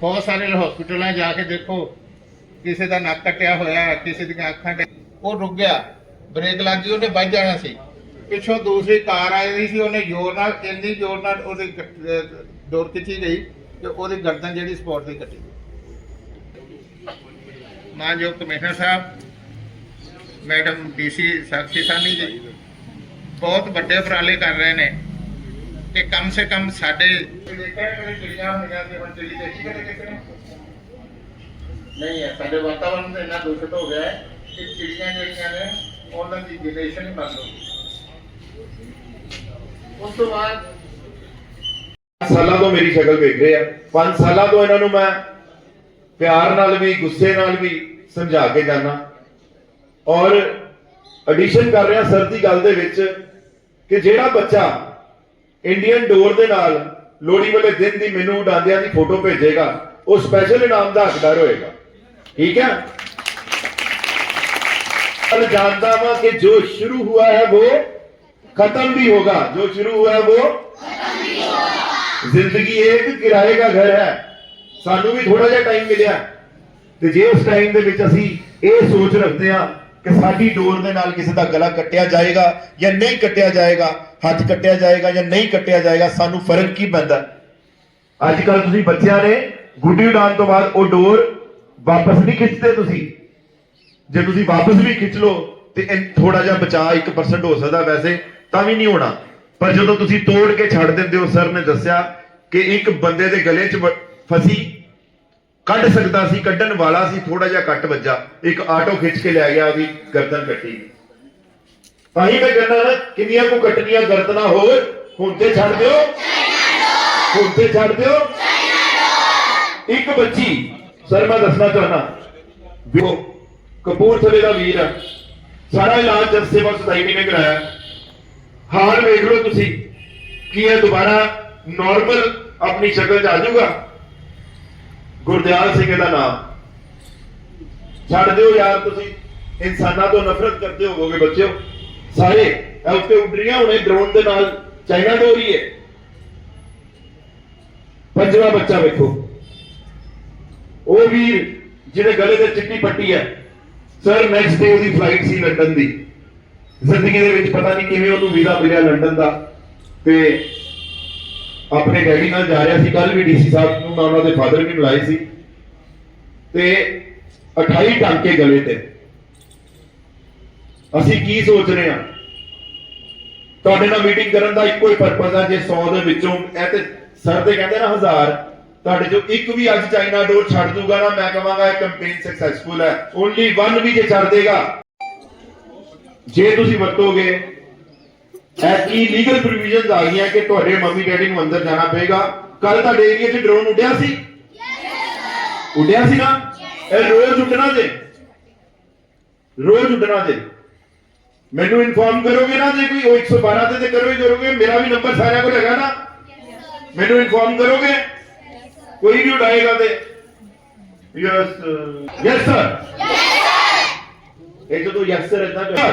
ਬਹੁਤ ਸਾਰੇ ਹਸਪੀਟਲਾਂ ਜਾ ਕੇ ਦੇਖੋ। ਕਿਸੇ ਦਾ ਨੱਕ ਕੱਟਿਆ ਹੋਇਆ, ਕਿਸੇ ਦੀਆਂ ਅੱਖਾਂ ਉਹ ਰੁਕ ਗਿਆ। ਬ੍ਰੇਕ ਲੱਗ ਗਈ, ਉਹਨੇ ਵੱਜ ਜਾਣਾ ਸੀ। ਪਿੱਛੋਂ ਦੂਸਰੀ ਕਾਰ ਆਈ ਰਹੀ ਸੀ, ਉਹਨੇ ਜ਼ੋਰ ਨਾਲ, ਇੰਨੀ ਜ਼ੋਰ ਨਾਲ ਉਹਦੀ ਡੋਰ ਖਿੱਚੀ ਗਈ ਕਿ ਉਹਦੀ ਗਰਦਨ ਜਿਹੜੀ ਸਪੋਰਟ ਦੀ ਕੱਟੀ ਮਾਨਯੋਗ ਕਮਿਸ਼ਨਰ ਸਾਹਿਬ, ਮੈਡਮ ਡੀਸੀ ਸਾਖੀ ਸਾਨੀ ਜੀ, ਬਹੁਤ ਵੱਡੇ ਉਪਰਾਲੇ ਕਰ ਰਹੇ ਨੇ। ਕਿ ਕਮ ਸੇ ਕਮ ਸਾਡੇ ਦੇਖਿਆ ਕਿ ਚਿੜੀਆਂ ਹੋਈਆਂ ਸੀ ਹੁਣ ਚਿੜੀ ਦੇਖੀ ਕਦੇ ਕਿਸੇ ਨੇ ਨਹੀਂ ਹੈ ਸਾਡੇ ਵਾਤਾਵਰਣ ਦਾ ਇੰਨਾ ਦੂਸ਼ਿਤ ਹੋ ਗਿਆ ਹੈ ਕਿ ਚਿੜੀਆਂ ਜਿਹੜੀਆਂ ਨੇ ਉਹਨਾਂ ਦੀ ਜਨਰੇਸ਼ਨ ਹੀ ਬੰਦ ਹੋ ਗਈ। ਉਸ ਤੋਂ ਬਾਅਦ ਪੰਜ ਸਾਲਾਂ ਤੋਂ ਮੇਰੀ ਸ਼ਕਲ ਵੇਖ ਰਹੇ ਆ। 5 ਸਾਲਾਂ ਤੋਂ ਇਹਨਾਂ ਨੂੰ ਮੈਂ ਪਿਆਰ ਨਾਲ ਵੀ ਗੁੱਸੇ ਨਾਲ ਵੀ ਸਮਝਾ ਕੇ ਜਾਣਾ ਔਰ ਐਡੀਸ਼ਨ ਕਰ ਰਿਹਾ ਸਰ ਦੀ ਗੱਲ ਦੇ ਵਿੱਚ ਕਿ ਜਿਹੜਾ ਬੱਚਾ ਇੰਡੀਅਨ ਡੋਰ ਦੇ ਨਾਲ ਲੋਹੜੀ ਵਾਲੇ ਦਿਨ ਦੀ ਮੈਨੂੰ ਉਡਾਉਂਦਿਆਂ ਦੀ ਫੋਟੋ ਭੇਜੇਗਾ ਉਹ ਸਪੈਸ਼ਲ ਇਨਾਮ ਦਾ ਹੱਕਦਾਰ ਹੋਏਗਾ ਠੀਕ ਹੈ और जानता हूं कि जो शुरू हुआ है वो खत्म भी होगा जो शुरू हुआ है वो ਜ਼ਿੰਦਗੀ ਇੱਕ ਕਿਰਾਏ ਦਾ ਘਰ ਹੈ ਸਾਨੂੰ ਵੀ ਥੋੜਾ ਜਿਹਾ ਟਾਈਮ ਮਿਲਿਆ ਤੇ ਜੇ ਉਸ ਟਾਈਮ ਦੇ ਵਿੱਚ ਅਸੀਂ ਇਹ ਸੋਚ ਰੱਖਦੇ ਹਾਂ ਕਿ ਸਾਡੀ ਡੋਰ ਦੇ ਨਾਲ ਕਿਸੇ ਦਾ ਗਲਾ ਕੱਟਿਆ ਜਾਏਗਾ ਜਾਂ ਨਹੀਂ ਕੱਟਿਆ ਜਾਏਗਾ, ਹੱਥ ਕੱਟਿਆ ਜਾਏਗਾ ਜਾਂ ਨਹੀਂ ਕੱਟਿਆ ਜਾਏਗਾ, ਸਾਨੂੰ ਫ਼ਰਕ ਕੀ ਪੈਂਦਾ? ਅੱਜ ਕੱਲ ਤੁਸੀਂ ਬੱਚਿਆਂ ਨੇ ਗੁੱਡੀ ਉਡਾਉਣ ਤੋਂ ਬਾਅਦ ਉਹ ਡੋਰ ਵਾਪਸ ਨਹੀਂ ਖਿੱਚਦੇ ਤੁਸੀਂ। ਜੇ ਤੁਸੀਂ ਵਾਪਸ ਵੀ ਖਿੱਚ ਲਓ ਤੇ ਥੋੜਾ ਜਿਹਾ ਬਚਾਅ 1% ਹੋ ਸਕਦਾ ਵੈਸੇ, ਤਾਂ ਵੀ ਨਹੀਂ ਹੋਣਾ। ਪਰ ਜਦੋਂ ਤੁਸੀਂ ਤੋੜ ਕੇ ਛੱਡ ਦਿੰਦੇ ਹੋ ਸਰ ਨੇ ਦੱਸਿਆ ਕਿ ਇੱਕ ਬੰਦੇ ਦੇ ਗਲੇ 'ਚ ਫਸੀ ਕੱਢ ਸਕਦਾ ਸੀ, ਕੱਢਣ ਵਾਲਾ ਸੀ ਥੋੜਾ ਜਿਹਾ ਕੱਟ ਵੱਜਾ। ਇੱਕ ਆਟੋ ਖਿੱਚ ਕੇ ਲੈ ਗਿਆ ਉਹਦੀ ਗਰਦਨ ਕੱਟੀ। ਤਾਂ ਹੀ ਮੈਂ ਕਹਿੰਦਾ ਨਾ, ਕਿੰਨੀਆਂ ਕੋ ਕੱਟਣੀਆਂ ਗਰਦਨਾਂ ਹੋਰ? ਹੁਣ ਤੇ ਛੱਡ ਦਿਓ। ਹੁਣ ਤੇ ਛੱਡ ਦਿਓ। ਇੱਕ ਬੱਚੀ, ਸਰ, ਮੈਂ ਦੱਸਣਾ ਚਾਹਨਾ ਵੀ ਕਪੂਰਥਲੇ ਦਾ ਵੀਰ ਆ। ਸਾਰਾ ਇਲਾਜ ਜਨ ਸੇਵਾ ਸੁਸਾਇਟੀ ਨੇ ਕਰਾਇਆ। ਹਾਲ ਵੇਖ ਲਓ ਤੁਸੀਂ, ਕੀ ਇਹ ਦੁਬਾਰਾ ਨਾਰਮਲ ਆਪਣੀ ਸ਼ਕਲ 'ਚ ਆ ਜਾਊਗਾ? ਗੁਰਦਿਆਲ ਸਿੰਘ ਦਾ ਨਾਮ। ਛੱਡ ਦਿਓ ਯਾਰ ਤੁਸੀਂ। ਇਨਸਾਨਾਂ ਤੋਂ ਨਫ਼ਰਤ ਕਰਦੇ ਹੋਵੋਗੇ ਬੱਚਿਓ। ਸਾਰੇ, ਇਹ ਉੱਤੇ ਉੱਡਰੀਆਂ ਹੁਣੇ ਡਰੋਨ ਦੇ ਨਾਲ ਚਾਈਨਾ ਡੋਰੀ ਹੈ। ਪੰਜਵਾਂ ਬੱਚਾ ਵੇਖੋ। ਉਹ ਵੀਰ ਜਿਹਦੇ ਗਲੇ ਤੇ ਚਿੱਟੀ ਪੱਟੀ ਹੈ। ਸਰ ਨੈਕਸਟ ਡੇ ਉਹਦੀ ਫਲਾਈਟ ਸੀ ਲੰਡਨ ਦੀ। ਜ਼ਿੰਦਗੀ ਦੇ ਵਿੱਚ ਪਤਾ ਨਹੀਂ ਕਿਵੇਂ ਉਹਨੂੰ ਵੀਜ਼ਾ ਮਿਲਿਆ ਲੰਡਨ ਦਾ। ਤੇ ਆਪਣੇ ਡੈਡੀ ਨਾਲ ਜਾ ਰਿਹਾ ਸੀ ਕੱਲ ਵੀ ਡੀਸੀ ਸਾਹਿਬ ਨੂੰ ਮੈਂ ਉਹਨਾਂ ਦੇ ਫਾਦਰ ਵੀ ਮਿਲਾਏ ਸੀ। ਤੇ 28 ਟਾਂਕੇ ਗਲੇ ਤੇ। ਅਸੀਂ ਕੀ ਸੋਚ ਰਹੇ ਹਾਂ? ਤੁਹਾਡੇ ਨਾਲ ਮੀਟਿੰਗ ਕਰਨ ਦਾ ਇੱਕੋ ਹੀ ਪਰਪਸ ਆ, ਜੇ 100 ਦੇ ਵਿੱਚੋਂ, ਇਹ ਤੇ ਸਰ ਦੇ ਕਹਿੰਦੇ ਨਾ ਹਜ਼ਾਰ, ਤੁਹਾਡੇ ਚੋਂ ਇੱਕ ਵੀ ਅੱਜ ਚਾਈਨਾ ਡੋਰ ਛੱਡ ਦੂਗਾ ਨਾ, ਮੈਂ ਕਹਾਂਗਾ ਇਹ ਕੈਂਪੇਨ ਸਕਸੈਸਫੁਲ ਹੈ। ਓਨਲੀ ਵਨ ਵੀ ਜੇ ਛੱਡ ਦੇਗਾ, ਜੇ ਤੁਸੀਂ ਵਰਤੋਗੇ ਐਸੀ ਲੀਗਲ ਪ੍ਰੋਵੀਜ਼ਨਸ ਆ ਗਈਆਂ ਕਿ ਤੁਹਾਡੇ ਮੰਮੀ ਡੈਡੀ ਨੂੰ ਅੰਦਰ ਜਾਣਾ ਪਏਗਾ। ਕੱਲ ਤੁਹਾਡੇ ਏਰੀਆ 'ਚ ਡਰੋਨ ਉੱਡਿਆ ਸੀ? ਉੱਡਿਆ ਸੀ ਨਾ? ਇਹ ਰੋਜ਼ ਉੱਡਣਾ ਜੇ। ਰੋਜ਼ ਉੱਡਣਾ ਜੇ। ਮੈਨੂੰ ਇਨਫੋਰਮ ਕਰੋਗੇ ਨਾ ਜੇ ਕੋਈ ਉਹ 112 ਤੇ ਤੇ ਕਰੋ ਹੀ ਕਰੋਗੇ ਮੇਰਾ ਵੀ ਨੰਬਰ ਸਾਰਿਆਂ ਕੋਲ ਹੈਗਾ ਨਾ? ਮੈਨੂੰ ਇਨਫੋਰਮ ਕਰੋਗੇ? ਕੋਈ ਵੀ ਉਡਾਏਗਾ ਤੇ। ਯੈਸ ਯੈਸ ਸਰ ਇਹ ਜਦੋਂ ਯੈਸ ਸਰ ਇਦਾਂ ਕਰ।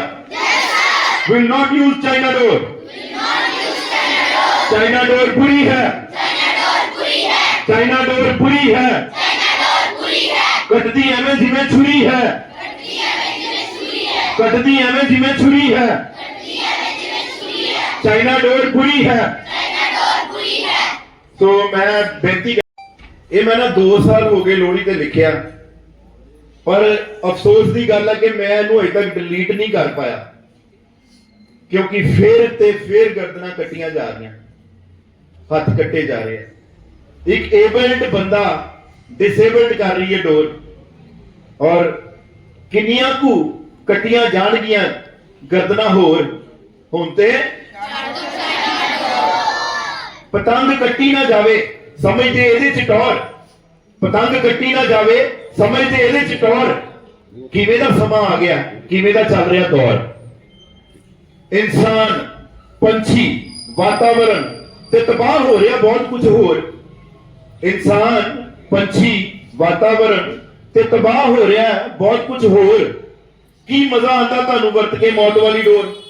will not use China door. China door बुरी है चाइना डोर बुरी है कटती एवं जिमें छुरी है कटती एवं जिमें छुरी है चाइना डोर बुरी है ਸੋ ਮੈਂ ਬੇਨਤੀ ਕਰ- ਇਹ ਮੈਂ ਨਾ 2 ਸਾਲ ਹੋ ਗਏ ਲੋਹੜੀ ਤੇ ਲਿਖਿਆ ਪਰ ਅਫਸੋਸ ਦੀ ਗੱਲ ਹੈ ਕਿ ਮੈਂ ਇਹਨੂੰ ਅਜੇ ਤੱਕ ਡਿਲੀਟ ਨਹੀਂ ਕਰ ਪਾਇਆ ਕਿਉਂਕਿ ਫੇਰ ਤੇ ਫੇਰ ਗਰਦਨਾਂ ਕੱਟੀਆਂ ਜਾ ਰਹੀਆਂ। ਹੱਥ ਕੱਟੇ ਜਾ ਰਹੇ ਆ। ਇੱਕ ਏਬਲਡ ਬੰਦਾ ਡਿਸੇਬਲਡ ਕਰ ਰਹੀ ਹੈ ਡੋਰ। ਔਰ ਕਿੰਨੀਆਂ ਕੁ ਕੱਟੀਆਂ ਜਾਣਗੀਆਂ ਗਰਦਨਾਂ ਹੋਰ, ਹੁਣ ਤੇ ਪਤੰਗ ਕੱਟੀ ਨਾ ਜਾਵੇ, ਸਮਝਦੇ ਇਹਦੇ ਚ ਟੌਰ। ਪਤੰਗ ਕੱਟੀ ਨਾ ਜਾਵੇ, ਸਮਝਦੇ ਇਹਦੇ ਚ ਟੌਰ। ਕਿਵੇਂ ਦਾ ਸਮਾਂ ਆ ਗਿਆ, ਕਿਵੇਂ ਦਾ ਚੱਲ ਰਿਹਾ ਦੌਰ? ਇਨਸਾਨ, ਪੰਛੀ, ਵਾਤਾਵਰਣ ਤੇ ਤਬਾਹ ਹੋ ਰਿਹਾ, ਬਹੁਤ ਕੁਝ ਹੋਰ। ਇਨਸਾਨ, ਪੰਛੀ, ਵਾਤਾਵਰਣ ਤੇ ਤਬਾਹ ਹੋ ਰਿਹਾ, ਬਹੁਤ ਕੁਝ ਹੋਰ। ਕੀ ਮਜ਼ਾ ਆਂਦਾ ਤੁਹਾਨੂੰ ਵਰਤ ਕੇ ਮੌਤ ਵਾਲੀ ਡੋਰ?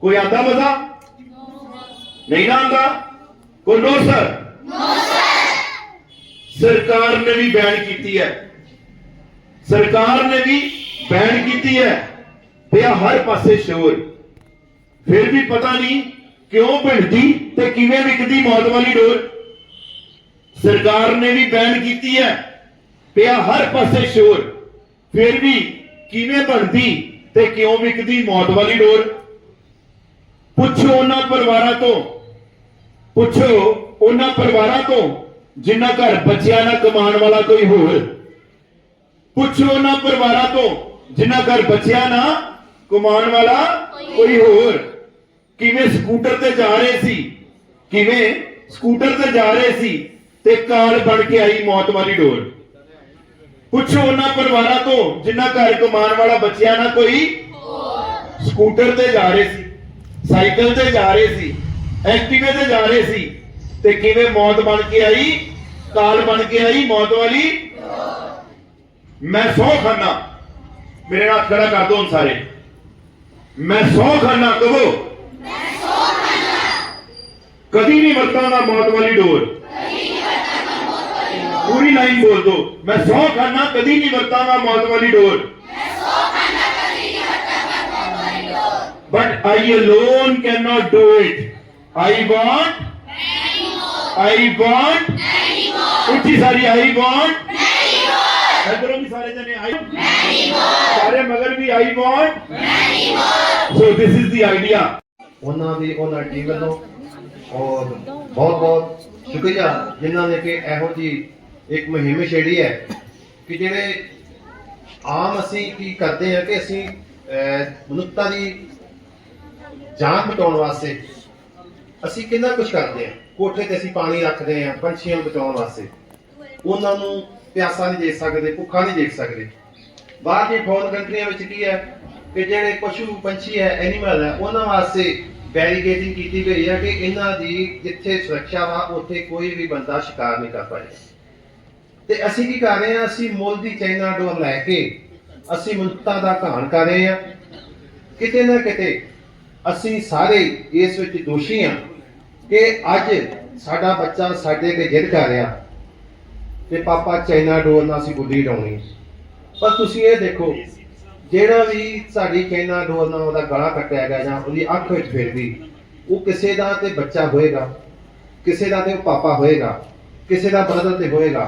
ਕੋਈ ਆਂਦਾ ਮਜ਼ਾ? ਨਹੀਂ ਨਾ ਆਂਦਾ ਕੋਈ ਨੋ, ਸਰ? ਸਰਕਾਰ ਨੇ ਵੀ ਬੈਨ ਕੀਤੀ ਹੈ। ਸਰਕਾਰ ਨੇ ਵੀ ਬੈਨ ਕੀਤੀ ਹੈ। ਪਿਆ ਹਰ ਪਾਸੇ ਸ਼ੋਰ। ਫਿਰ ਵੀ ਪਤਾ ਨਹੀਂ ਕਿਉਂ ਭਿੜਦੀ ਤੇ ਕਿਵੇਂ ਵਿਕਦੀ ਮੌਤ ਵਾਲੀ ਡੋਰ। ਸਰਕਾਰ ਨੇ ਵੀ ਬੈਨ ਕੀਤੀ ਹੈ। ਪਿਆ ਹਰ ਪਾਸੇ ਸ਼ੋਰ। ਫਿਰ ਵੀ ਕਿਵੇਂ ਬਣਦੀ ਤੇ ਕਿਉਂ ਵਿਕਦੀ ਮੌਤ ਵਾਲੀ ਡੋਰ। ਪੁੱਛੋ ਉਹਨਾਂ ਪਰਿਵਾਰਾਂ ਤੋਂ। ਪੁੱਛੋ ਉਹਨਾਂ ਪਰਿਵਾਰਾਂ ਤੋਂ ਜਿਨ੍ਹਾਂ ਘਰ ਬੱਚਿਆਂ ਨਾਲ ਕਮਾਉਣ ਵਾਲਾ ਕੋਈ ਹੋਰ। ਪੁੱਛੋ ਉਹਨਾਂ ਪਰਿਵਾਰਾਂ ਤੋਂ ਜਿਨ੍ਹਾਂ ਘਰ ਬੱਚਿਆਂ ਨਾਲ ਕਮਾਉਣ ਵਾਲਾ ਕੋਈ ਹੋਰ। ਕਿਵੇਂ ਸਕੂਟਰ ਤੇ ਜਾ ਰਹੇ ਸੀ? ਕਿਵੇਂ ਸਕੂਟਰ ਤੇ ਜਾ ਰਹੇ ਸੀ ਤੇ ਕਾਰ ਬਣ ਕੇ ਆਈ ਮੌਤ ਵਾਲੀ ਡੋਰ? ਪੁੱਛੋ ਉਹਨਾਂ ਪਰਿਵਾਰਾਂ ਤੋਂ, ਜਿਨ੍ਹਾਂ ਘਰ ਕਮਾਉਣ ਵਾਲਾ ਬੱਚਿਆਂ ਨਾਲ ਕੋਈ। ਸਕੂਟਰ ਤੇ ਜਾ ਰਹੇ ਸੀ, ਸਾਈਕਲ ਤੇ ਜਾ ਰਹੇ ਸੀ, ਐਕਟਿਵੇ ਤੇ ਜਾ ਰਹੇ ਸੀ, ਤੇ ਕਿਵੇਂ ਮੌਤ ਬਣ ਕੇ ਆਈ? ਕਾਲ ਬਣ ਕੇ ਆਈ ਮੌਤ ਵਾਲੀ? ਮੈਂ ਸੌ ਖਾਨਾ। ਮੇਰੇ ਨਾਲ ਖੜਾ ਕਰ ਦੋ ਹੁਣ ਸਾਰੇ। ਮੈਂ ਸੌ ਖਾਨਾ ਕਹੋ। ਕਦੀ ਨਹੀਂ ਵਰਤਾਂਗਾ ਮੌਤ ਵਾਲੀ ਡੋਰ ਪੂਰੀ ਲਾਈਨ ਬੋਲ ਦੋ ਮੈਂ ਸੌ ਖਾਨਾ ਕਦੀ ਨਹੀਂ ਵਰਤਾਂਗਾ ਮੌਤ ਵਾਲੀ ਡੋਰ but I alone cannot do it. I want. I want. ਉੱਚੀ ਸਾਰੀ I want. ਇਧਰੋਂ ਵੀ ਸਾਰੇ ਜਣੇ I. ਸਾਰੇ ਮਗਰ ਵੀ I want. So this is the idea. ਉਹਨਾਂ ਦੀ ਉਹਨਾਂ ਟੀਮ ਵੱਲੋਂ ਔਰ ਬਹੁਤ ਬਹੁਤ ਸ਼ੁਕਰੀਆ ਜਿਨ੍ਹਾਂ ਨੇ ਕਿ ਇਹੋ ਜੀ ਇੱਕ ਮੁਹਿੰਮ ਛੇੜੀ ਹੈ ਕਿ ਜਿਹੜੇ ਆਮ ਅਸੀਂ ਕੀ ਕਰਦੇ ਹਾਂ ਕਿ ਅਸੀਂ ਮਨੁੱਖਤਾ ਦੀ ਜਾਨ ਬਚਾਉਣ ਵਾਸਤੇ ਅਸੀਂ ਕਿੰਨਾ ਕੁਝ ਕਰਦੇ ਹਾਂ। ਕੋਠੇ ਤੇ ਅਸੀਂ ਪਾਣੀ ਰੱਖਦੇ ਹਾਂ, ਪੰਛੀਆਂ ਨੂੰ ਬਚਾਉਣ ਵਾਸਤੇ। ਉਹਨਾਂ ਨੂੰ ਪਿਆਸਾ ਨਹੀਂ ਦੇਖ ਸਕਦੇ, ਭੁੱਖਾ ਨਹੀਂ ਦੇਖ ਸਕਦੇ। ਬਾਹਰ ਦੀ ਫੋਰਨ ਕੰਟਰੀਆਂ ਵਿੱਚ ਕੀ ਹੈ ਕਿ ਜਿਹੜੇ ਪਸ਼ੂ, ਪੰਛੀ ਹੈ ਐਨੀਮਲ ਹੈ, ਉਹਨਾਂ ਵਾਸਤੇ ਬੈਰੀਕੇਡਿੰਗ ਕੀਤੀ ਗਈ ਹੈ ਕਿ ਇਹਨਾਂ ਦੀ ਜਿੱਥੇ ਸੁਰੱਖਿਆ ਵਾ, ਉੱਥੇ ਕੋਈ ਵੀ ਬੰਦਾ ਸ਼ਿਕਾਰ ਨਹੀਂ ਕਰ ਪਾਏ ਤੇ ਅਸੀਂ ਕੀ ਕਰ ਰਹੇ ਹਾਂ? ਅਸੀਂ ਮੁੱਲ ਦੀ ਚਾਈਨਾ ਡੋਰ ਲੈ ਕੇ ਅਸੀਂ ਮਨੁੱਖਤਾ ਦਾ ਘਾਣ ਕਰ ਰਹੇ ਹਾਂ। ਕਿਤੇ ਨਾ ਕਿਤੇ ਅਸੀਂ ਸਾਰੇ ਇਸ ਵਿੱਚ ਦੋਸ਼ੀ ਹਾਂ ਕਿ ਅੱਜ ਸਾਡਾ ਬੱਚਾ ਸਾਡੇ ਤੇ ਜਿੱਦ ਕਰ ਰਿਹਾ ਤੇ ਪਾਪਾ ਚਾਈਨਾ ਡੋਰ ਨਾਲ ਅਸੀਂ ਗੁੱਡੀ ਡਾਉਣੀ। ਪਰ ਤੁਸੀਂ ਇਹ ਦੇਖੋ ਜਿਹੜਾ ਵੀ ਸਾਡੀ ਚਾਈਨਾ ਡੋਰ ਨਾਲ ਉਹਦਾ ਗਲਾ ਕੱਟਿਆ ਗਿਆ ਜਾਂ ਉਹਦੀ ਅੱਖ ਵਿੱਚ ਫਿਰਦੀ, ਉਹ ਕਿਸੇ ਦਾ ਤੇ ਬੱਚਾ ਹੋਏਗਾ, ਕਿਸੇ ਦਾ ਤੇ ਉਹ ਪਾਪਾ ਹੋਏਗਾ, ਕਿਸੇ ਦਾ ਬ੍ਰਦਰ ਤੇ ਹੋਏਗਾ,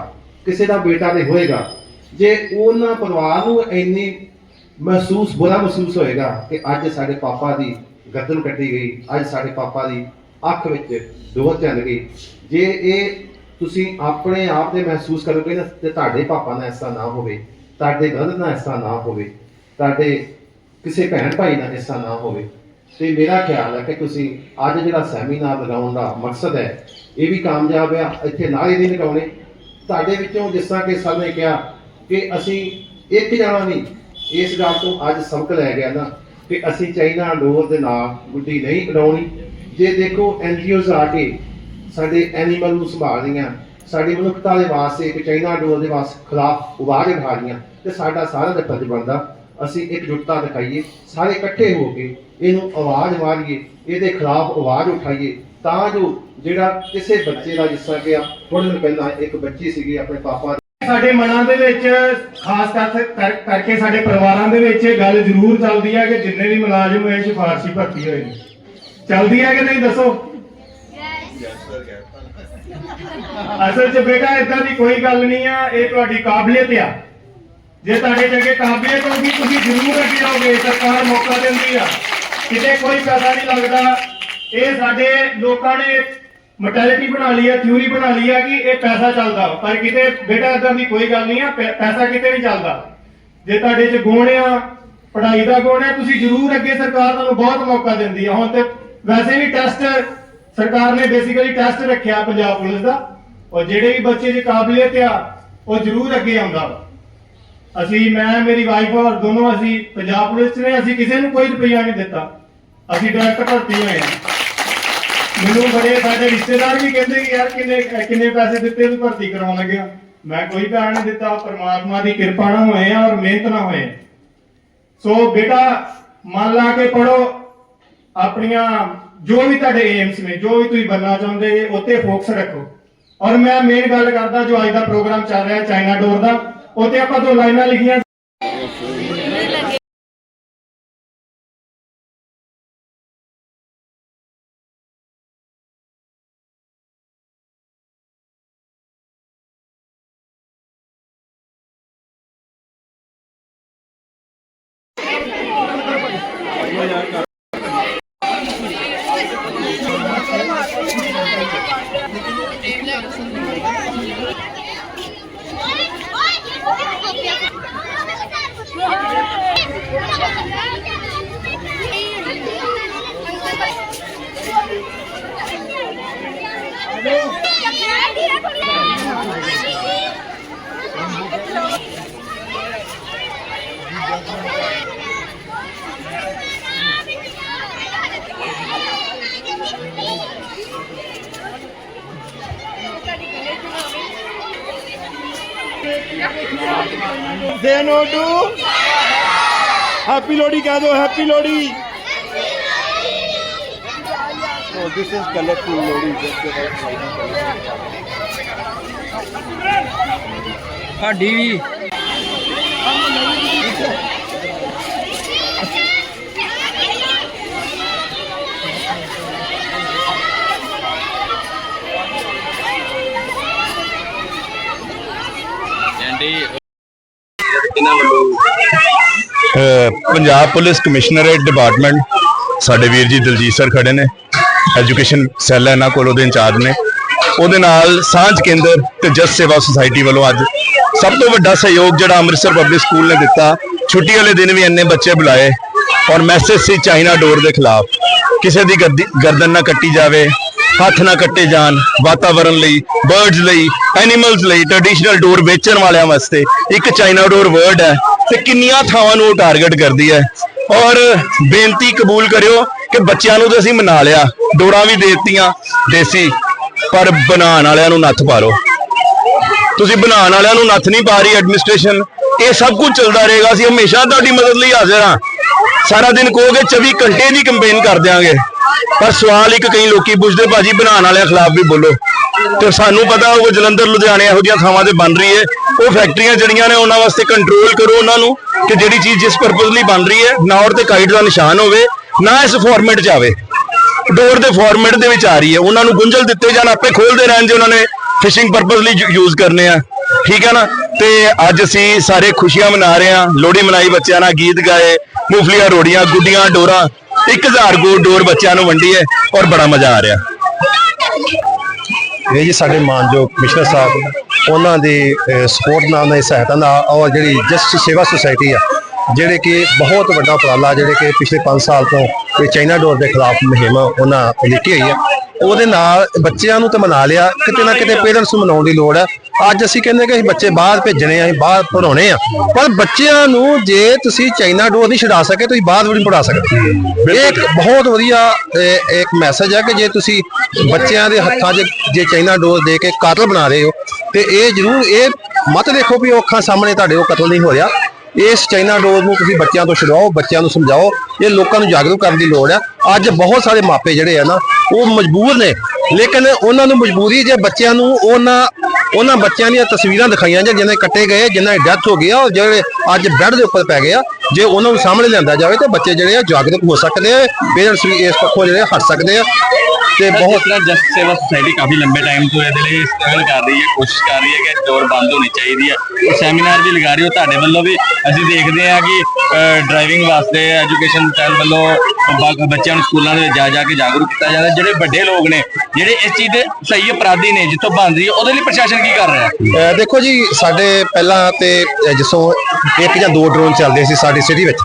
ਕਿਸੇ ਦਾ ਬੇਟਾ ਤੇ ਹੋਏਗਾ। ਜੇ ਉਹਨਾਂ ਪਰਿਵਾਰ ਨੂੰ ਇੰਨੀ ਮਹਿਸੂਸ, ਬੁਰਾ ਮਹਿਸੂਸ ਹੋਏਗਾ ਕਿ ਅੱਜ ਸਾਡੇ ਪਾਪਾ ਦੀ ਗਰਦਨ ਕੱਟੀ ਗਈ, ਅੱਜ ਸਾਡੇ ਪਾਪਾ ਦੀ ਅੱਖ ਵਿੱਚ ਡੋਰ ਚੱਲ ਗਈ, ਜੇ ਇਹ ਤੁਸੀਂ ਆਪਣੇ ਆਪ 'ਤੇ ਮਹਿਸੂਸ ਕਰੋਗੇ ਨਾ ਤੇ ਤੁਹਾਡੇ ਪਾਪਾ ਨਾਲ ਐਸਾ ਨਾ ਹੋਵੇ, ਤੁਹਾਡੇ ਗਲਤ ਨਾਲ ਐਸਾ ਨਾ ਹੋਵੇ ਤੁਹਾਡੇ ਕਿਸੇ ਭੈਣ ਭਾਈ ਨਾਲ ਹਿੱਸਾ ਨਾ ਹੋਵੇ। ਤੇ ਮੇਰਾ ਖਿਆਲ ਹੈ ਕਿ ਤੁਸੀਂ ਅੱਜ ਜਿਹੜਾ ਸੈਮੀਨਾਰ ਲਗਾਉਣ ਦਾ ਮਕਸਦ ਹੈ, ਇਹ ਵੀ ਕਾਮਯਾਬ ਆ, ਇੱਥੇ ਨਾਰੇ ਨਹੀਂ ਲਗਾਉਣੇ। ਤੁਹਾਡੇ ਵਿੱਚੋਂ ਜਿਸ ਤਰ੍ਹਾਂ ਕਿ ਸਰ ਨੇ ਕਿਹਾ ਕਿ ਅਸੀਂ ਇੱਕ ਜਣਾ ਨਹੀਂ, ਇਸ ਗੱਲ ਤੋਂ ਅੱਜ ਸਬਕ ਲੈ ਗਿਆ ਨਾ ਕਿ ਅਸੀਂ ਚਾਈਨਾ ਡੋਰ ਦੇ ਨਾਲ ਗੁੱਡੀ ਨਹੀਂ ਉਡਾਉਣੀ ਜੇ ਦੇਖੋ ਐਨਜੀਓਜ਼ ਆ ਕੇ ਸਾਡੇ ਐਨੀਮਲ ਨੂੰ ਸੰਭਾਲ ਰਹੀਆਂ ਸਾਡੀ ਮਨੁੱਖਤਾ ਦੇ ਵਾਸਤੇ ਇੱਕ ਚਾਈਨਾ ਡੋਰ ਦੇ ਵਾਸ ਖਿਲਾਫ ਆਵਾਜ਼ ਉਠਾ ਰਹੀਆਂ, ਤੇ ਸਾਡਾ ਸਾਰਾ ਦਾ ਫਰਜ਼ ਬਣਦਾ। ਅਸੀਂ ਇਕਜੁੱਟਤਾ ਦਿਖਾਈਏ ਸਾਰੇ ਇਕੱਠੇ ਹੋ ਕੇ ਇਹਨੂੰ ਆਵਾਜ਼ ਮਾਰੀਏ ਇਹਦੇ ਖਿਲਾਫ ਆਵਾਜ਼ ਉਠਾਈਏ ਤਾਂ ਜੋ ਜਿਹੜਾ ਕਿਸੇ ਬੱਚੇ ਦਾ ਜਿਸ ਕਿ ਥੋੜੇ ਦਿਨ ਪਹਿਲਾਂ ਇੱਕ ਬੱਚੀ ਸੀਗੀ ਆਪਣੇ ਪਾਪਾ ਸਾਡੇ ਮਨਾਂ ਦੇ ਵਿੱਚ ਖਾਸ ਕਰ ਕਰ- ਕਰਕੇ ਸਾਡੇ ਪਰਿਵਾਰਾਂ ਦੇ ਵਿੱਚ ਇਹ ਗੱਲ ਜ਼ਰੂਰ ਚੱਲਦੀ ਹੈ ਕਿ ਜਿੰਨੇ ਵੀ ਮੁਲਾਜ਼ਮ ਹੋਏ ਸਿਫਾਰਸ਼ੀ ਭਰਤੀ ਹੋਏ ਨੇ। ਚੱਲਦੀ ਹੈ ਕਿ ਨਹੀਂ ਦੱਸੋ? ਅਸਲ 'ਚ ਬੇਟਾ ਇਦਾਂ ਦੀ ਕੋਈ ਗੱਲ ਨਹੀਂ ਆ ਇਹ ਤੁਹਾਡੀ ਕਾਬਲੀਅਤ ਆ। ਜੇ ਤੁਹਾਡੇ ਚ ਅੱਗੇ ਕਾਬਲੀਅਤ ਹੋਊਗੀ ਤੁਸੀਂ ਜ਼ਰੂਰ ਅੱਗੇ ਆਓਗੇ, ਸਰਕਾਰ ਮੌਕਾ ਦਿੰਦੀ ਆ। ਕਿਤੇ ਕੋਈ ਪੈਸਾ ਨਹੀਂ ਲੱਗਦਾ। ਇਹ ਸਾਡੇ ਲੋਕਾਂ ਨੇ ਮੈਂਟੈਲਿਟੀ ਬਣਾ ਲਈ ਆ ਥਿਊਰੀ ਬਣਾ ਲਈ ਆ ਕਿ ਇਹ ਪੈਸਾ ਚੱਲਦਾ। ਵਾ। ਪਰ ਕਿਤੇ ਬੇਟਾ ਇਦਾਂ ਦੀ ਕੋਈ ਗੱਲ ਨਹੀਂ ਆ ਪੈਸਾ ਕਿਤੇ ਨਹੀਂ ਚੱਲਦਾ। ਜੇ ਤੁਹਾਡੇ ਚ ਗੁਣ ਆ, ਪੜ੍ਹਾਈ ਦਾ ਗੁਣ ਆ, ਤੁਸੀਂ ਜ਼ਰੂਰ ਅੱਗੇ ਸਰਕਾਰ ਤੁਹਾਨੂੰ ਬਹੁਤ ਮੌਕਾ ਦਿੰਦੀ ਆ। ਹੁਣ ਤੇ ਵੈਸੇ ਵੀ ਟੈਸਟ ਸਰਕਾਰ ਨੇ ਬੇਸਿਕਲੀ ਟੈਸਟ ਰੱਖਿਆ ਪੰਜਾਬ ਪੁਲਿਸ ਦਾ। ਔਰ ਜਿਹੜੇ ਵੀ ਬੱਚੇ ਦੀ ਕਾਬਲੀਅਤ ਆ, ਉਹ ਜ਼ਰੂਰ ਅੱਗੇ ਆਉਂਦਾ। ਵਾ ਅਸੀਂ, ਮੈਂ, ਮੇਰੀ ਵਾਈਫ ਔਰ ਦੋਨੋਂ ਅਸੀਂ ਪੰਜਾਬ ਪੁਲਿਸ ਨੇ ਅਸੀਂ ਕਿਸੇ ਨੂੰ ਕੋਈ ਰੁਪਈਆ ਨਹੀਂ ਦਿੱਤਾ। ਅਸੀਂ ਡਾਇਰੈਕਟ ਭਰਤੀ ਹੋਏ ਮੈਨੂੰ ਬੜੇ ਸਾਡੇ ਰਿਸ਼ਤੇਦਾਰ ਵੀ ਕਹਿੰਦੇ ਕਿ ਯਾਰ ਕਿੰਨੇ ਕਿੰਨੇ ਪੈਸੇ ਦਿੱਤੇ ਤੂੰ ਭਰਤੀ ਕਰਾਉਣ ਲੱਗਿਆ। ਮੈਂ ਕੋਈ ਪੈਸਾ ਨਹੀਂ ਦਿੱਤਾ, ਪਰਮਾਤਮਾ ਦੀ ਕਿਰਪਾ ਨਾਲ ਹੋਏ ਆ ਔਰ ਮਿਹਨਤ ਨਾਲ ਹੋਏ ਸੋ ਬੇਟਾ, ਮਨ ਲਾ ਕੇ ਪੜੋ ਆਪਣੀਆਂ ਜੋ ਵੀ ਤੁਹਾਡੇ ਏਮਸ ਨੇ, ਜੋ ਵੀ ਤੁਸੀਂ ਬੰਨਾ ਚਾਹੁੰਦੇ ਜੇ ਉੱਤੇ ਫੋਕਸ ਰੱਖੋ। ਔਰ ਮੈਂ ਮੇਨ ਗੱਲ ਕਰਦਾ ਜੋ ਅੱਜ ਦਾ ਪ੍ਰੋਗਰਾਮ ਚੱਲ ਰਿਹਾ ਚਾਈਨਾ ਡੋਰ ਦਾ। ਉਹ ਤੇ ਆਪਾਂ ਦੋ ਲਾਈਨਾਂ ਲਿਖੀਆਂ say no to happy Lohri ਕਹਿ ਦੋ happy Lohri Oh, this is colorful Lodi. Just the right side. ਸਾਡੀ ਪੰਜਾਬ ਪੁਲਿਸ ਕਮਿਸ਼ਨਰੇਟ ਡਿਪਾਰਟਮੈਂਟ ਸਾਡੇ ਵੀਰ ਜੀ ਦਲਜੀਤ ਸਰ ਖੜੇ ਨੇ, ਐਜੂਕੇਸ਼ਨ ਸੈੱਲ ਹੈ ਇਹਨਾਂ ਕੋਲ, ਉਹਦੇ ਇੰਚਾਰਜ ਨੇ। ਉਹਦੇ ਨਾਲ ਸਾਂਝ ਕੇਂਦਰ ਤੇ ਜਸ ਸੇਵਾ ਸੁਸਾਇਟੀ ਵੱਲੋਂ ਅੱਜ ਸਭ ਤੋਂ ਵੱਡਾ ਸਹਿਯੋਗ ਜਿਹੜਾ ਅੰਮ੍ਰਿਤਸਰ ਪਬਲਿਕ ਸਕੂਲ ਨੇ ਦਿੱਤਾ, ਛੁੱਟੀ ਵਾਲੇ ਦਿਨ ਵੀ ਇੰਨੇ ਬੱਚੇ ਬੁਲਾਏ ਔਰ ਮੈਸੇਜ ਸੀ ਚਾਈਨਾ ਡੋਰ ਦੇ ਖਿਲਾਫ। ਕਿਸੇ ਦੀ ਗੱਦੀ- ਗਰਦਨ ਨਾ ਕੱਟੀ ਜਾਵੇ ਹੱਥ ਨਾ ਕੱਟੇ ਜਾਣ ਵਾਤਾਵਰਣ ਲਈ ਬਰਡਸ ਲਈ ਐਨੀਮਲਸ ਲਈ ਟ੍ਰੈਡੀਸ਼ਨਲ ਡੋਰ ਵੇਚਣ ਵਾਲਿਆਂ ਵਾਸਤੇ ਇੱਕ ਚਾਈਨਾ ਡੋਰ ਵਰਡ ਹੈ ਤੇ ਕਿੰਨੀਆਂ ਥਾਵਾਂ ਨੂੰ ਉਹ ਟਾਰਗੇਟ ਕਰਦੀ ਹੈ। ਔਰ ਬੇਨਤੀ ਕਬੂਲ ਕਰਿਓ ਕਿ ਬੱਚਿਆਂ ਨੂੰ ਤਾਂ ਅਸੀਂ ਮਨਾ ਲਿਆ, ਡੋਰਾਂ ਵੀ ਦੇ ਦਿੱਤੀਆਂ, ਦੇਸੀ, ਪਰ ਬਣਾਉਣ ਵਾਲਿਆਂ ਨੂੰ ਨੱਥ ਪਾ ਲਓ। ਤੁਸੀਂ ਬਣਾਉਣ ਵਾਲਿਆਂ ਨੂੰ ਨੱਥ ਨਹੀਂ ਪਾ ਰਹੀ ਐਡਮਿਨਿਸਟ੍ਰੇਸ਼ਨ ਇਹ ਸਭ ਕੁਝ ਚੱਲਦਾ ਰਹੇਗਾ, ਅਸੀਂ ਹਮੇਸ਼ਾ ਤੁਹਾਡੀ ਮਦਦ ਲਈ ਹਾਜ਼ਰ ਹਾਂ। ਸਾਰਾ ਦਿਨ ਕਹੋਗੇ 24 ਘੰਟੇ ਦੀ ਕੰਪੇਨ ਕਰ ਦਿਆਂਗੇ। ਪਰ ਸਵਾਲ ਇੱਕ ਕਈ ਲੋਕੀ ਪੁੱਛਦੇ, ਭਾਜੀ ਬਣਾਉਣ ਵਾਲਿਆਂ ਖਿਲਾਫ ਵੀ ਬੋਲੋ। ਤੇ ਸਾਨੂੰ ਪਤਾ ਉਹ ਜਲੰਧਰ, ਲੁਧਿਆਣੇ ਇਹੋ ਜਿਹੀਆਂ ਥਾਵਾਂ ਤੇ ਬਣ ਰਹੀ ਹੈ। ਉਹ ਫੈਕਟਰੀਆਂ ਜਿਹੜੀਆਂ ਨੇ ਉਹਨਾਂ ਵਾਸਤੇ ਕੰਟਰੋਲ ਕਰੋ ਉਹਨਾਂ ਨੂੰ ਕਿ ਜਿਹੜੀ ਚੀਜ਼ ਜਿਸ ਪਰਪਸ ਲਈ ਬਣ ਰਹੀ ਹੈ, ਨਾ ਉਹਦੇ ਤੇ ਕਾਈਟ ਦਾ ਨਿਸ਼ਾਨ ਹੋਵੇ, ਨਾ ਇਸ ਫਾਰਮੈਟ 'ਚ ਆਵੇ। ਡੋਰ ਦੇ ਫਾਰਮੈਟ ਦੇ ਵਿੱਚ ਆ ਰਹੀ ਹੈ। ਉਹਨਾਂ ਨੂੰ ਗੁੰਝਲ ਦਿੱਤੇ ਜਾਣ, ਆਪੇ ਖੋਲਦੇ ਰਹਿਣ ਜੇ ਉਹਨਾਂ ਨੇ ਫਿਸ਼ਿੰਗ ਪਰਪਸ ਲਈ ਯੂਜ਼ ਕਰਨੇ ਆ। ਠੀਕ ਹੈ ਨਾ? ਤੇ ਅੱਜ ਅਸੀਂ ਸਾਰੇ ਖੁਸ਼ੀਆਂ ਮਨਾ ਰਹੇ ਹਾਂ। ਲੋਹੜੀ ਮਨਾਈ ਬੱਚਿਆਂ ਨਾਲ ਗੀਤ ਗਾਏ, ਮੂੰਗਫਲੀਆਂ ਰੋੜੀਆਂ, ਗੁੱਡੀਆਂ, ਡੋਰਾਂ। 1000 ਗੋ ਡੋਰ ਬੱਚਿਆਂ ਨੂੰ ਵੰਡੀ ਹੈ ਔਰ ਬੜਾ ਮਜ਼ਾ ਆ ਰਿਹਾ। ਇਹ ਜੀ ਸਾਡੇ ਮਾਨਯੋਗ ਕਮਿਸ਼ਨਰ ਸਾਹਿਬ, ਉਹਨਾਂ ਦੀ ਸਪੋਰਟ ਨਾਲ ਦੀ ਸਹਾਇਤਾ ਨਾਲ, ਔਰ ਜਿਹੜੀ ਜਸਟ ਸੇਵਾ ਸੁਸਾਇਟੀ ਆ ਜਿਹੜੇ ਕਿ ਬਹੁਤ ਵੱਡਾ ਉਪਰਾਲਾ ਜਿਹੜੇ ਕਿ ਪਿਛਲੇ 5 ਸਾਲ ਤੋਂ ਇਹ ਚਾਈਨਾ ਡੋਰ ਦੇ ਖਿਲਾਫ ਮੁਹਿੰਮ ਉਹਨਾਂ ਲਿਖੀ ਹੋਈ ਹੈ। ਉਹਦੇ ਨਾਲ ਬੱਚਿਆਂ ਨੂੰ ਤਾਂ ਮਨਾ ਲਿਆ, ਕਿਤੇ ਨਾ ਕਿਤੇ ਪੇਰੈਂਟਸ ਨੂੰ ਮਨਾਉਣ ਦੀ ਲੋੜ ਹੈ। ਅੱਜ ਅਸੀਂ ਕਹਿੰਦੇ ਕਿ ਅਸੀਂ ਬੱਚੇ ਬਾਹਰ ਭੇਜਣੇ ਆ, ਅਸੀਂ ਬਾਹਰ ਪੜਾਉਣੇ ਆ। ਪਰ ਬੱਚਿਆਂ ਨੂੰ ਜੇ ਤੁਸੀਂ ਚਾਈਨਾ ਡੋਰ ਨਹੀਂ ਛਡਾ ਸਕੇ, ਤੁਸੀਂ ਬਾਹਰ ਵੀ ਨਹੀਂ ਪੜਾ ਸਕਦੇ। ਇਹ ਇੱਕ ਬਹੁਤ ਵਧੀਆ ਇੱਕ ਮੈਸੇਜ ਹੈ ਕਿ ਜੇ ਤੁਸੀਂ ਬੱਚਿਆਂ ਦੇ ਹੱਥਾਂ 'ਚ ਜੇ ਚਾਈਨਾ ਡੋਰ ਦੇ ਕੇ ਕਾਤਲ ਬਣਾ ਰਹੇ ਹੋ, ਤੇ ਇਹ ਜ਼ਰੂਰ, ਇਹ ਮਤ ਦੇਖੋ ਵੀ ਉਹ ਅੱਖਾਂ ਸਾਹਮਣੇ ਤੁਹਾਡੇ ਉਹ ਕਤਲ ਨਹੀਂ ਹੋ ਰਿਹਾ। ਇਸ ਚਾਈਨਾ ਡੋਰ ਨੂੰ ਤੁਸੀਂ ਬੱਚਿਆਂ ਤੋਂ ਛਡਵਾਓ, ਬੱਚਿਆਂ ਨੂੰ ਸਮਝਾਓ, ਇਹ ਲੋਕਾਂ ਨੂੰ ਜਾਗਰੂਕ ਕਰਨ ਦੀ ਲੋੜ ਹੈ ਅੱਜ ਬਹੁਤ ਸਾਰੇ ਮਾਪੇ ਜਿਹੜੇ ਆ ਨਾ, ਉਹ ਮਜਬੂਰ ਨੇ। ਲੇਕਿਨ ਉਹਨਾਂ ਨੂੰ ਮਜਬੂਰੀ ਜੇ ਬੱਚਿਆਂ ਨੂੰ ਉਹਨਾਂ ਉਹਨਾਂ ਬੱਚਿਆਂ ਦੀਆਂ ਤਸਵੀਰਾਂ ਦਿਖਾਈਆਂ ਜਾਂ ਜਿਹਨੇ ਕੱਟੇ ਗਏ ਜਿਨ੍ਹਾਂ ਦੀ ਡੈਥ ਹੋ ਗਈ ਆ ਜਿਹੜੇ ਅੱਜ ਬੈੱਡ ਦੇ ਉੱਪਰ ਪੈ ਗਏ ਆ, ਜੇ ਉਹਨਾਂ ਨੂੰ ਸਾਹਮਣੇ ਲਿਆਂਦਾ ਜਾਵੇ ਤਾਂ ਬੱਚੇ ਜਿਹੜੇ ਆ ਜਾਗਰੂਕ ਹੋ ਸਕਦੇ ਆ ਪੇਰੈਂਟਸ ਵੀ ਇਸ ਪੱਖੋਂ ਜਿਹੜੇ ਹਟ ਸਕਦੇ ਆ। ਤੇ ਬਹੁਤ ਬਹੁਤ ਤਰ੍ਹਾਂ ਜਸਟ ਸੇਵਾ ਸੁਸਾਇਟੀ ਕਾਫੀ ਲੰਬੇ ਟਾਈਮ ਤੋਂ ਇਹਦੇ ਲਈ ਸਟਰਗਲ ਕਰ ਰਹੀ ਹੈ, ਕੋਸ਼ਿਸ਼ ਕਰ ਰਹੀ ਹੈ ਕਿ ਡੋਰ ਬੰਦ ਹੋਣੀ ਚਾਹੀਦੀ ਹੈ। ਉਹ ਸੈਮੀਨਾਰ ਵੀ ਲਗਾ ਰਹੀ ਹੋ ਤੁਹਾਡੇ ਵੱਲੋਂ ਵੀ ਅਸੀਂ ਦੇਖਦੇ ਹਾਂ ਕਿ ਡਰਾਈਵਿੰਗ ਵਾਸਤੇ ਐਜੂਕੇਸ਼ਨ ਸੈੱਲ ਵੱਲੋਂ ਬੱਚਿਆਂ ਨੂੰ ਸਕੂਲਾਂ ਦੇ ਜਾ ਜਾ ਕੇ ਜਾਗਰੂਕ ਕੀਤਾ ਜਾਂਦਾ ਜਿਹੜੇ ਵੱਡੇ ਲੋਕ ਨੇ, ਜਿਹੜੇ ਇਸ ਚੀਜ਼ ਦੇ ਸਹੀ ਅਪਰਾਧੀ ਨੇ, ਜਿੱਥੋਂ ਬਣ ਰਹੀ ਹੈ, ਉਹਦੇ ਲਈ ਪ੍ਰਸ਼ਾਸਨ ਕੀ ਕਰ ਰਿਹਾ ਦੇਖੋ ਜੀ, ਸਾਡੇ ਪਹਿਲਾਂ ਤੇ, ਅਹ ਜਿਸੋਂ ਇੱਕ ਜਾਂ ਦੋ ਡਰੋਨ ਚੱਲਦੇ ਸੀ ਸਾਡੀ ਸਿਟੀ ਵਿੱਚ।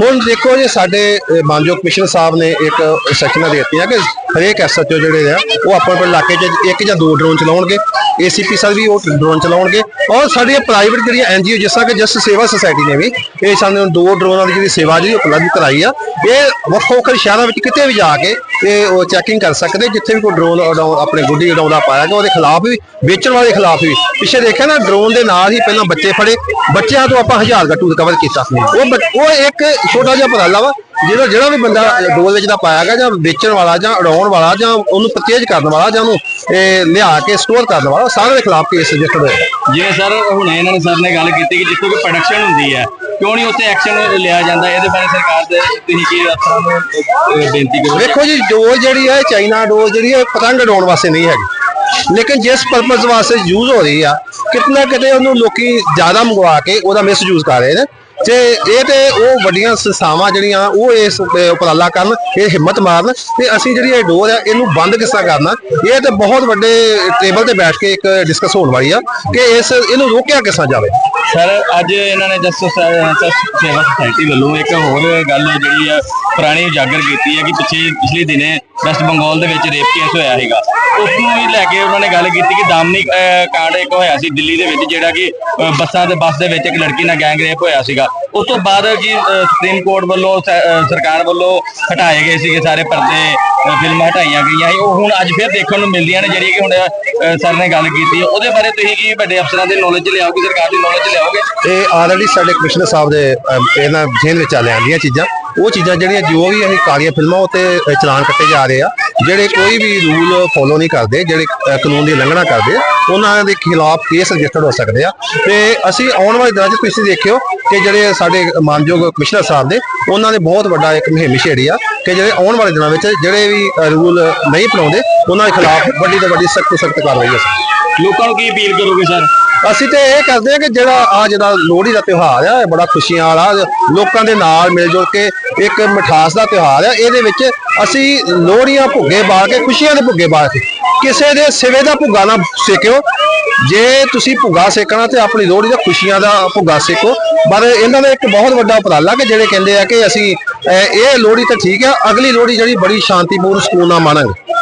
ਹੁਣ ਦੇਖੋ ਜੀ, ਸਾਡੇ, ਅਹ, ਮਾਨਯੋਗ ਕਮਿਸ਼ਨਰ ਸਾਹਿਬ ਨੇ ਇੱਕ ਸੈਕਸ਼ਨਾਂ ਦੇ ਦਿੱਤੀਆਂ ਕਿ ਹਰੇਕ ਐਸਐਚਓ ਜਿਹੜੇ ਆ, ਉਹ ਆਪਣੇ ਆਪਣੇ ਇਲਾਕੇ 'ਚ ਇੱਕ ਜਾਂ ਦੋ ਡਰੋਨ ਚਲਾਉਣਗੇ ਏਸੀਪੀ ਸਾਹਿਬ ਵੀ ਉਹ ਡਰੋਨ ਚਲਾਉਣਗੇ, ਔਰ ਸਾਡੀਆਂ ਪ੍ਰਾਈਵੇਟ ਜਿਹੜੀਆਂ ਐਨਜੀਓ ਜਿਸ ਤਰ੍ਹਾਂ ਕਿ ਜਸ ਸੇਵਾ ਸੁਸਾਇਟੀ ਨੇ ਵੀ, ਇਹ ਸਾਨੂੰ ਦੋ ਡਰੋਨਾਂ ਦੀ ਜਿਹੜੀ ਸੇਵਾ ਜਿਹੜੀ ਉਪਲਬਧ ਕਰਾਈ ਆ, ਇਹ ਵੱਖੋ ਵੱਖਰੇ ਸ਼ਹਿਰਾਂ ਵਿੱਚ ਕਿਤੇ ਵੀ ਜਾ ਕੇ ਇਹ ਉਹ ਚੈਕਿੰਗ ਕਰ ਸਕਦੇ, ਜਿੱਥੇ ਵੀ ਕੋਈ ਡਰੋਨ ਆਪਣੇ ਗੁੱਡੀ ਉਡਾਉਂਦਾ ਪਾਇਆ ਗਿਆ, ਉਹਦੇ ਖਿਲਾਫ ਵੀ, ਵੇਚਣ ਵਾਲੇ ਖਿਲਾਫ ਵੀ। ਪਿੱਛੇ ਦੇਖਿਆ ਨਾ ਡਰੋਨ ਦੇ ਨਾਲ ਹੀ ਪਹਿਲਾਂ ਬੱਚੇ ਫੜੇ, ਬੱਚਿਆਂ ਤੋਂ ਆਪਾਂ ਹਜ਼ਾਰ ਗੱਟੂ ਰਿਕਵਰ ਕੀਤਾ। ਉਹ ਬੱਚ- ਉਹ ਇੱਕ ਛੋਟਾ ਜਿਹਾ ਉਪਰਾਲਾ ਵਾ ਜਿਹੜਾ ਜਿਹੜਾ ਵੀ ਬੰਦਾ ਡੋਰ ਵੇਚਦਾ ਪਾਇਆ ਗਿਆ ਜਾਂ ਵੇਚਣ ਵਾਲਾ ਜਾਂ ਉਡਾਉਣ ਵਾਲਾ ਜਾਂ ਉਹਨੂੰ ਪਰਚੇਜ ਕਰਨ ਵਾਲਾ ਜਾਂ ਉਹਨੂੰ ਇਹ, ਲਿਆ ਕੇ ਸਟੋਰ ਕਰਨ ਵਾਲਾ ਸਾਰਿਆਂ ਦੇ ਖਿਲਾਫ ਕੇਸ ਰਜਿਸਟਰ ਹੋਇਆ ਜਿਵੇਂ ਸਰ ਹੁਣ ਇਹਨਾਂ ਨੇ ਸਰ ਨੇ ਗੱਲ ਕੀਤੀ ਕਿ ਜਿੱਥੋਂ ਕਿ ਪ੍ਰੋਡਕਸ਼ਨ ਹੁੰਦੀ ਹੈ ਕਿਉਂ ਨਹੀਂ ਉੱਥੇ ਐਕਸ਼ਨ ਲਿਆ ਜਾਂਦਾ? ਇਹਦੇ ਬਾਰੇ ਸਰਕਾਰ ਦੇ ਤੁਸੀਂ ਕੀ ਅਫਸਰਾਂ ਨੂੰ ਬੇਨਤੀ ਕਰੋ ਵੇਖੋ ਜੀ ਡੋਰ ਜਿਹੜੀ ਹੈ ਚਾਈਨਾ ਡੋਰ ਜਿਹੜੀ ਹੈ ਪਤੰਗ ਉਡਾਉਣ ਵਾਸਤੇ ਨਹੀਂ ਹੈਗੀ। ਲੇਕਿਨ ਜਿਸ ਪਰਪਸ ਵਾਸਤੇ ਯੂਜ਼ ਹੋ ਰਹੀ ਆ ਕਿਤਨਾ ਕਿਤੇ ਉਹਨੂੰ ਲੋਕੀ ਜ਼ਿਆਦਾ ਮੰਗਵਾ ਕੇ ਉਹਦਾ ਮਿਸਯੂਜ਼ ਕਰ ਰਹੇ ਨੇ। ਤੇ ਇਹ ਤੇ ਉਹ ਵੱਡੀਆਂ ਸੰਸਥਾਵਾਂ ਜਿਹੜੀਆਂ ਉਹ ਇਸ ਉਪਰਾਲਾ ਕਰਨ, ਇਹ ਹਿੰਮਤ ਮਾਰਨ ਤੇ ਅਸੀਂ ਜਿਹੜੀ ਇਹ ਡੋਰ ਆ, ਇਹਨੂੰ ਬੰਦ ਕਿਸ ਕਰਨਾ? ਇਹ ਤੇ ਬਹੁਤ ਵੱਡੇ ਟੇਬਲ ਤੇ ਬੈਠ ਕੇ ਇੱਕ ਡਿਸਕਸ ਹੋਣ ਵਾਲੀ ਆ ਕਿ ਇਸ, ਇਹਨੂੰ ਰੋਕਿਆ ਕਿਸਾ ਜਾਵੇ? ਸਰ ਅੱਜ ਇਹਨਾਂ ਨੇ ਜਸਟਿਸ ਸੇਵਾ ਸੁਸਾਇਟੀ ਵੱਲੋਂ ਇੱਕ ਹੋਰ ਗੱਲ ਜਿਹੜੀ ਆ ਪੁਰਾਣੀ ਉਜਾਗਰ ਕੀਤੀ ਹੈ ਕਿ ਪਿੱਛੇ ਪਿਛਲੇ ਦਿਨੇ ਵੈਸਟ ਬੰਗਾਲ ਦੇ ਵਿੱਚ ਰੇਪ ਕੇਸ ਹੋਇਆ ਸੀਗਾ। ਉਸ ਨੂੰ ਵੀ ਲੈ ਕੇ ਉਹਨਾਂ ਨੇ ਗੱਲ ਕੀਤੀ ਕਿ ਦਾਮਨੀ ਅਹ, ਕਾਂਡ ਇੱਕ ਹੋਇਆ ਸੀ ਦਿੱਲੀ ਦੇ ਵਿੱਚ ਜਿਹੜਾ ਕਿ ਬੱਸਾਂ ਦੇ ਬੱਸ ਦੇ ਵਿੱਚ ਇੱਕ ਲੜਕੀ ਨਾਲ ਗੈਂਗ ਰੇਪ ਹੋਇਆ ਸੀਗਾ। ਉਸ ਤੋਂ ਬਾਅਦ ਕਿ ਸੁਪਰੀਮ ਕੋਰਟ ਵੱਲੋਂ ਸਰਕਾਰ ਵੱਲੋਂ ਹਟਾਏ ਗਏ ਸੀਗੇ ਸਾਰੇ ਪਰਦੇ ਫਿਲਮਾਂ ਹਟਾਈਆਂ ਗਈਆਂ ਸੀ ਉਹ ਹੁਣ ਅੱਜ ਫਿਰ ਦੇਖਣ ਨੂੰ ਮਿਲਦੀਆਂ ਨੇ ਜਿਹੜੀ ਕਿ ਹੁਣ ਅਹ, ਸਰ ਨੇ ਗੱਲ ਕੀਤੀ ਹੈ। ਉਹਦੇ ਬਾਰੇ ਤੁਸੀਂ ਕੀ ਵੱਡੇ ਅਫਸਰਾਂ ਦੇ ਨੌਲੇਜ ਲਿਆਓਗੇ ਸਰਕਾਰ ਦੀ ਨੌਲੇਜ ਲਿਆਓਗੇ ਇਹ ਆਲਰੇਡੀ ਸਾਡੇ ਕਮਿਸ਼ਨਰ ਸਾਹਿਬ ਦੇ ਅਮ, ਇਹਨਾਂ ਜੇਲ੍ਹ ਵਿੱਚ ਚੱਲ ਆਂਦੀਆਂ ਚੀਜ਼ਾਂ ਉਹ ਚੀਜ਼ਾਂ ਜਿਹੜੀਆਂ ਜੋ ਵੀ ਅਸੀਂ ਕਾਲੀਆਂ ਫਿਲਮਾਂ ਉੱਤੇ ਚਲਾਨ ਕੱਟੇ ਜਾ ਰਹੇ ਆ, ਜਿਹੜੇ ਕੋਈ ਵੀ ਰੂਲ ਫੋਲੋ ਨਹੀਂ ਕਰਦੇ, ਜਿਹੜੇ ਕਾਨੂੰਨ ਦੀ ਉਲੰਘਣਾ ਕਰਦੇ ਉਹਨਾਂ ਦੇ ਖਿਲਾਫ ਕੇਸ ਰਜਿਸਟਰਡ ਹੋ ਸਕਦੇ ਆ। ਤੇ ਅਸੀਂ ਆਉਣ ਵਾਲੇ ਦਿਨਾਂ 'ਚ ਤੁਸੀਂ ਦੇਖਿਓ ਕਿ ਜਿਹੜੇ ਸਾਡੇ ਮਾਨਯੋਗ ਕਮਿਸ਼ਨਰ ਸਾਹਿਬ ਨੇ, ਉਹਨਾਂ ਨੇ ਬਹੁਤ ਵੱਡਾ ਇੱਕ ਮੁਹਿੰਮ ਛੇੜੀ ਆ ਕਿ ਜਿਹੜੇ ਆਉਣ ਵਾਲੇ ਦਿਨਾਂ ਵਿੱਚ ਜਿਹੜੇ ਵੀ ਰੂਲ ਨਹੀਂ ਅਪਣਾਉਂਦੇ, ਉਹਨਾਂ ਦੇ ਖਿਲਾਫ ਵੱਡੀ ਤੋਂ ਵੱਡੀ ਸਖਤ ਸਖਤ ਕਾਰਵਾਈ ਹੋ ਸਕਦੀ। ਲੋਕਾਂ ਨੂੰ ਕੀ ਅਪੀਲ ਕਰੋਗੇ, ਸਰ? ਅਸੀਂ ਤੇ ਇਹ ਕਰਦੇ ਹਾਂ ਕਿ ਜਿਹੜਾ ਆ ਜਿਹੜਾ ਲੋਹੜੀ ਦਾ ਤਿਉਹਾਰ ਆ, ਇਹ ਬੜਾ ਖੁਸ਼ੀਆਂ ਵਾਲਾ, ਲੋਕਾਂ ਦੇ ਨਾਲ ਮਿਲ ਜੁਲ ਕੇ ਇੱਕ ਮਿਠਾਸ ਦਾ ਤਿਉਹਾਰ ਆ। ਇਹਦੇ ਵਿੱਚ ਅਸੀਂ ਲੋਹੜੀਆਂ ਭੁੱਗੇ ਬਾਲ ਕੇ, ਖੁਸ਼ੀਆਂ ਦੇ ਭੁੱਗੇ ਬਾਲ ਕੇ, ਕਿਸੇ ਦੇ ਸਿਵੇ ਦਾ ਭੁੱਗਾ ਨਾ ਸੇਕਿਓ। ਜੇ ਤੁਸੀਂ ਭੁੱਗਾ ਸੇਕਣਾ ਤੇ ਆਪਣੀ ਲੋਹੜੀ ਦਾ ਖੁਸ਼ੀਆਂ ਦਾ ਭੁੱਗਾ ਸੇਕੋ। ਪਰ ਇਹਨਾਂ ਦਾ ਇੱਕ ਬਹੁਤ ਵੱਡਾ ਉਪਰਾਲਾ ਕਿ ਜਿਹੜੇ ਕਹਿੰਦੇ ਆ ਕਿ ਅਸੀਂ, ਇਹ ਲੋਹੜੀ ਤਾਂ ਠੀਕ ਆ, ਅਗਲੀ ਲੋਹੜੀ ਜਿਹੜੀ ਬੜੀ ਸ਼ਾਂਤੀਪੂਰਨ ਸਕੂਨ ਨਾਲ ਮਾਣਾਂਗੇ